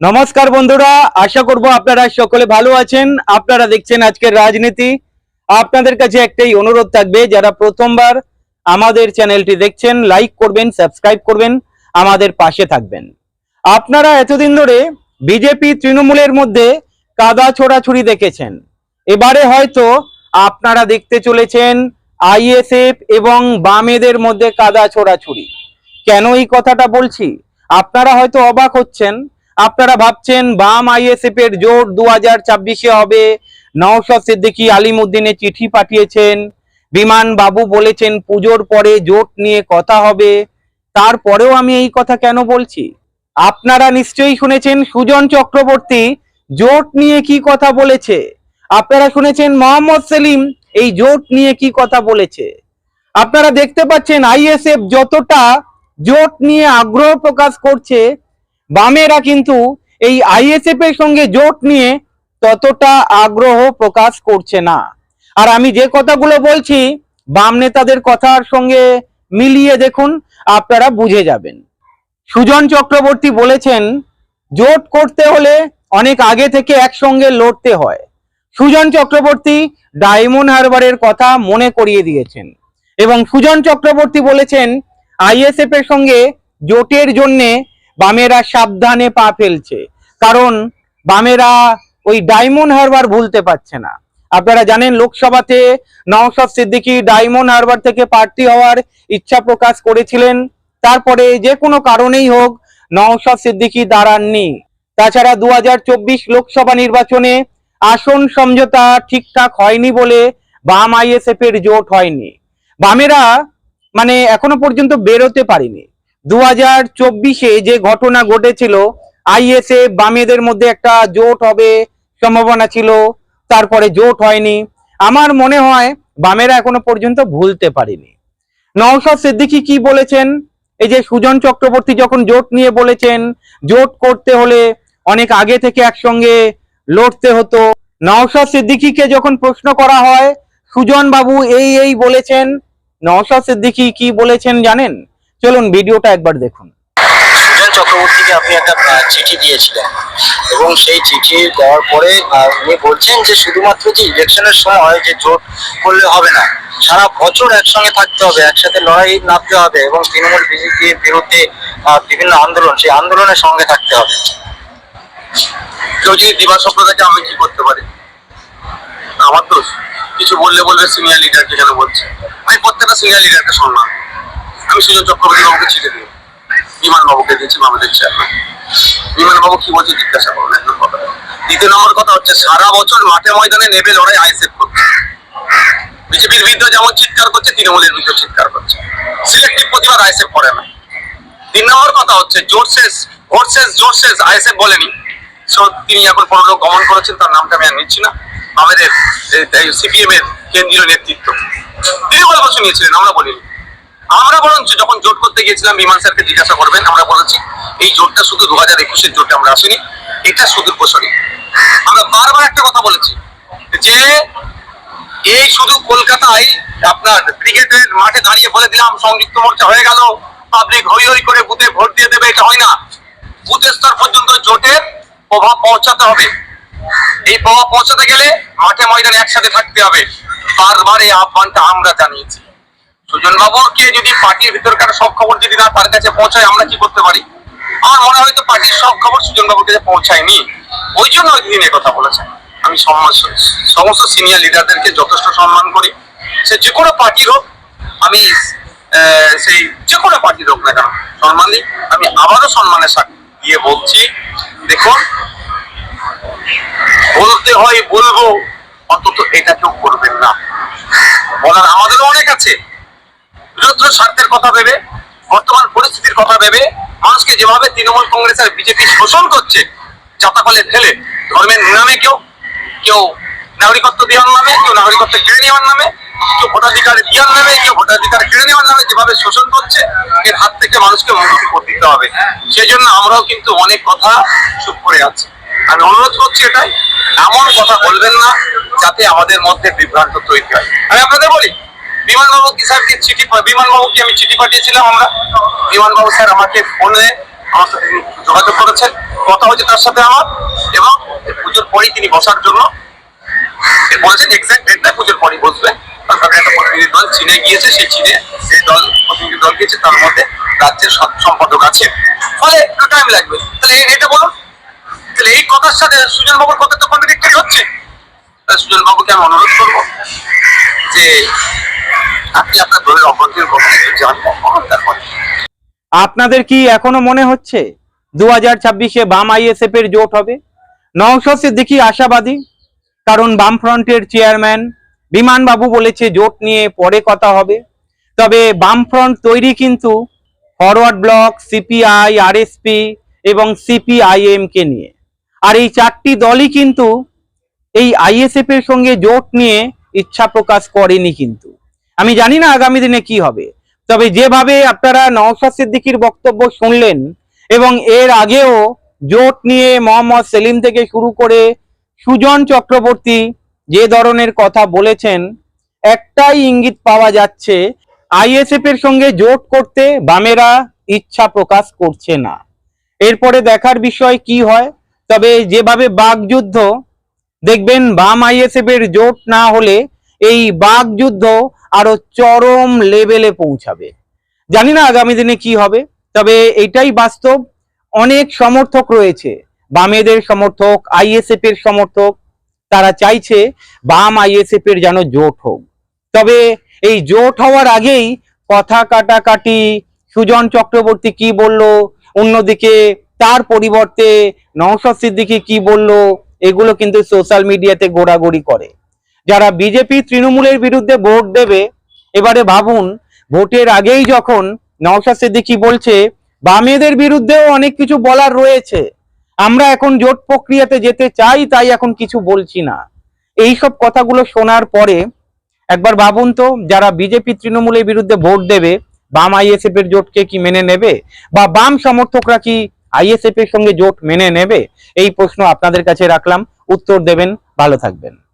নমস্কার বন্ধুরা, আশা করব আপনারা সকলে ভালো আছেন। আপনারা দেখছেন আজকের রাজনীতি। আপনাদের কাছে একটাই অনুরোধ থাকবে, যারা প্রথমবার আমাদের চ্যানেলটি দেখছেন, লাইক করবেন, সাবস্ক্রাইব করবেন, আমাদের পাশে থাকবেন। আপনারা এতদিন ধরে বিজেপি তৃণমূলের মধ্যে কাদা ছোড়াছুরি দেখেছেন। এবারে হয়তো আপনারা দেখতে চলেছেন আইএসএফ এবং বামেদের মধ্যে কাদা ছোড়াছুরি কেন এই কথাটা বলছি? আপনারা হয়তো অবাক হচ্ছেন আপনারা ভাবছেন বাম আইএসএফ এর জোট দু হাজার ছাব্বিশে হবে? নওশাদ সিদ্দিকী আলিমুদ্দিনে চিঠি পাঠিয়েছেন। বিমান বাবু বলেছেন পুজোর পরে জোট নিয়ে কথা হবে। তারপরেও আমি এই কথা কেন বলছি? আপনারা নিশ্চয়ই শুনেছেন সুজন চক্রবর্তী জোট নিয়ে কি কথা বলেছে। আপনারা শুনেছেন মোহাম্মদ সেলিম এই জোট নিয়ে কি কথা বলেছে। আপনারা দেখতে পাচ্ছেন আইএসএফ যতটা জোট নিয়ে আগ্রহ প্রকাশ করছে বামেরা কিন্তু এই আইএসএফ এর সঙ্গে জোট নিয়ে ততটা আগ্রহ প্রকাশ করছে না। আর আমি যে কথাগুলো বলছি, বাম নেতাদের কথার সঙ্গে মিলিয়ে দেখুন, আপনারা বুঝে যাবেন। সুজন চক্রবর্তী বলেছেন, জোট করতে হলে অনেক আগে থেকে একসঙ্গে লড়তে হয়। সুজন চক্রবর্তী ডায়মন্ড হারবারের কথা মনে করিয়ে দিয়েছেন। এবং সুজন চক্রবর্তী বলেছেন, আইএসএফ এর সঙ্গে জোটের জন্যে বামেরা সাবধানে পা ফেলছে। কারণ বামেরা ওই ডায়মন্ড হারবার ভুলতে পারছে না। আপনারা জানেন লোকসভাতে নওশাদ সিদ্দিকী ডায়মন্ড হারবার থেকে প্রার্থী হওয়ার ইচ্ছা প্রকাশ করেছিলেন। তারপরে যে কোনো কারণেই হোক নওশাদ সিদ্দিকী দাঁড়াননি। তাছাড়া দু হাজার চব্বিশ লোকসভা নির্বাচনে আসন সমঝোতা ঠিকঠাক হয়নি বলে বাম আইএসএফ এর জোট হয়নি। বামেরা মানে এখনও পর্যন্ত বেরোতে পারেনি। দু হাজার চব্বিশে যে ঘটনা ঘটেছিল আইএসএফ বামেদের মধ্যে একটা জোট হবে সম্ভাবনা ছিল, তারপরে জোট হয়নি। আমার মনে হয় বামেরা এখনও পর্যন্ত ভুলতে পারেনি। নওশাদ সিদ্দিকী কি বলেছেন? এই যে সুজন চক্রবর্তী যখন জোট নিয়ে বলেছেন, জোট করতে হলে অনেক আগে থেকে একসঙ্গে লড়তে হতো। নওশাদ সিদ্দিকীকে যখন প্রশ্ন করা হয়, সুজন বাবু এই এই বলেছেন, নওশাদ সিদ্দিকী কি বলেছেন জানেন? চলুন ভিডিওটা একবার দেখুন। চক্রবর্তীকে আপনি একটা চিঠি দিয়েছিলেন এবং সেই চিঠি দেওয়ার পরে উনি বলছেন যে শুধুমাত্র যে ইলেকশনের সময় যে জোট করলে হবে না, সারা বছর একসঙ্গে থাকতে হবে, একসাথে লড়াই নামতে হবে এবং তৃণমূল বিজেপির বিরুদ্ধে বিভিন্ন আন্দোলন, সেই আন্দোলনের সঙ্গে থাকতে হবে। কেউ যদি দিবা সম্প্রদায়কে আমি কি করতে পারি? আমার তো কিছু বললে বলবে সিনিয়র লিডারকে কেন বলছে? আমি প্রত্যেকটা সিনিয়র লিডারকে সম্মান। আমি সুজন চক্রবর্তী বাবুকে ছেড়ে দিই বিমান বাবুকে দিয়েছি বাবাদের চেয়ারম্যান বিমান বাবু কি বলছে জিজ্ঞাসা করুন একদম কথা দ্বিতীয় নম্বর কথা হচ্ছে, সারা বছর মাঠে ময়দানে নেবে লড়াই আইসেফ করছে। বিজেপির বিরুদ্ধে যেমন চিৎকার করছে, তৃণমূলের বিরুদ্ধে চিৎকার করছে। সিলেক্টিভ প্রতিবাদ আইসেফ করে না। তিন নম্বর কথা হচ্ছে শেষ জোট শেষ আইএসএফ বলেনি। তিনি এখন পরলোক গমন করেছেন, তার নামটা আমি আর নিচ্ছি না। আমাদের সিপিএম এর কেন্দ্রীয় নেতৃত্ব। তিনি বলে বসে নিয়েছিলেন, আমরা বলিনি। আমরা বরঞ্চ যখন জোট করতে গিয়েছিলাম বিমান স্যারকে জিজ্ঞাসা করবেন, আমরা বলেছি, এই জোটটা শুধু দু হাজার একুশের জোটে আমরা আসিনি, এটা শুধু প্রসারী। আমরা বারবার একটা কথা বলেছি যে, এই শুধু কলকাতায় আপনার ক্রিকেটের মাঠে দাঁড়িয়ে বলে দিলাম, সংযুক্ত মোর্চা হয়ে গেল পাবলিক হই হই করে বুথে ভোট দিয়ে দেবে, এটা হয় না। বুথ স্তর পর্যন্ত জোটের প্রভাব পৌঁছাতে হবে। এই প্রভাব পৌঁছাতে গেলে মাঠে ময়দানে একসাথে থাকতে হবে। বারবার এই আহ্বানটা আমরা জানিয়েছি। সুজন বাবুকে যদি পার্টির ভিতরকার সব খবর যদি না তার কাছে পৌঁছায়, আমরা কি করতে পারি? আমার মনে হয় তো পার্টির সব খবর সুজন বাবুর কাছে পৌঁছায়নি। ওই জন্য ওই দিন কথা বলেছেন। আমি সমস্ত সিনিয়র লিডারদেরকে যথেষ্ট সম্মান করি। সে যে কোনো পার্টির হোক, আমি সেই যে কোনো পার্টির হোক না কেন, সম্মান দিই। আমি আবারও সম্মানের সাথে দিয়ে বলছি, দেখুন, বলতে হয় বলব, অন্তত এটা কেউ করবেন না। বলার আমাদেরও অনেক আছে। বৃহত্তর স্বার্থের কথা ভেবে, বর্তমান পরিস্থিতির কথা ভেবে, মানুষকে যেভাবে তৃণমূল কংগ্রেস আর বিজেপি শোষণ করছে চাপাকলে ফেলে, ধর্মের নামে কেউ কেউ নাগরিকত্ব দেওয়ার নামে, কেউ নাগরিকত্ব কেড়ে নেওয়ার নামে, কেউ ভোটাধিকার দেওয়ার নামে, কেউ ভোটাধিকার কেড়ে নেওয়ার নামে যেভাবে শোষণ করছে, এর হাত থেকে মানুষকে মুক্তি করে দিতে হবে। সেই জন্য আমরাও কিন্তু অনেক কথা চুপ করে আছি। আমি অনুরোধ করছি এটাই, এমন কথা বলবেন না, যাতে আমাদের মধ্যে বিভ্রান্ত তৈরি হয়। আমি আপনাদের বলি বিমানবাবু কি স্যারকে চিঠি বিমানবাবুকে আমি চিঠি পাঠিয়েছিলাম আমরা? বিমানবাবু স্যার আমাকে ফোনে আমার সাথে যোগাযোগ করেছেন, কথা হয়েছে তার সাথে আমার, এবং পুজোর পরেই তিনি বসার জন্য বলেছেন এক্সাক্ট ডেটটা পুজোর পরেই বসবেন। তার সাথে একটা প্রতিনিধি দল চীনে গিয়েছে, সেই চীনে যে দল, প্রতিনিধি দল গিয়েছে, তার মধ্যে রাজ্যের সম্পাদক আছে। ফলে একটু টাইম লাগবে। তাহলে এটা বলুন। তাহলে এই কথার সাথে সুজন বাবুর কথা তো কন্ট্রাডিক্টরি হচ্ছে। সুজন বাবুকে আমি অনুরোধ করব যে আপনাদের কি এখনও মনে হচ্ছে দু হাজার ছাব্বিশে বাম আইএসএফ এর জোট হবে? নওশাদ সিদ্দিকি আশাবাদী, কারণ বামফ্রন্টের চেয়ারম্যান বিমান বাবু বলেছে জোট নিয়ে পরে কথা হবে। তবে বামফ্রন্ট তৈরি কিন্তু ফরওয়ার্ড ব্লক, সিপিআই, আরএসপি এবং সিপিআইএম কে নিয়ে। আর এই চারটি দলই কিন্তু এই আইএসএফ এর সঙ্গে জোট নিয়ে ইচ্ছা প্রকাশ করেনি কিন্তু। আমি জানি না আগামী দিনে কি হবে। তবে যেভাবে আপনারা নওশাদ সিদ্দিকির বক্তব্য শুনলেন এবং এর আগেও জোট নিয়ে মোহাম্মদ সেলিম থেকে শুরু করে সুজন চক্রবর্তী যে ধরনের কথা বলেছেন, একটাই ইঙ্গিত পাওয়া যাচ্ছে, আইএসএফ এর সঙ্গে জোট করতে বামেরা ইচ্ছা প্রকাশ করছে না। এরপরে দেখার বিষয় কি হয়, তবে যেভাবে বাগযুদ্ধ দেখবেন বাম আইএসএফ এর জোট না হলে এই বাগযুদ্ধ আরও চরম লেভেলে পৌঁছাবে। জানি না আগামী দিনে কি হবে, তবে এটাই বাস্তব। অনেক সমর্থক রয়েছে, বামেদের সমর্থক আইএসএফ এর সমর্থক। তারা চাইছে বাম আইএসএফ এর যেন জোট হোক। তবে এই জোট হওয়ার আগেই কথা কাটাকাটি, সুজন চক্রবর্তী কি বলল, অন্যদিকে তার পরিবর্তে নওশাদ সিদ্দিকী কি বলল, এগুলো কিন্তু সোশ্যাল মিডিয়াতে গোড়াগড়ি করে। যারা বিজেপি তৃণমূলের বিরুদ্ধে ভোট দেবে, এবারে ভাবুন, ভোটের আগেই যখন নওশাদ সিদ্দিকী বলছে, বামেদের বিরুদ্ধেও অনেক কিছু বলার রয়েছে, আমরা এখন জোট প্রক্রিয়াতে যেতে চাই, তাই এখন কিছু বলছি না। এই সব কথাগুলো শোনার পরে, একবার ভাবুন তো, যারা বিজেপি তৃণমূলের বিরুদ্ধে ভোট দেবে, বাম আইএসএফ এর জোটকে কি মেনে নেবে? বা বাম সমর্থকরা কি আইএসএফ এর সঙ্গে জোট মেনে নেবে? এই প্রশ্ন আপনাদের কাছে রাখলাম, উত্তর দেবেন, ভালো থাকবেন।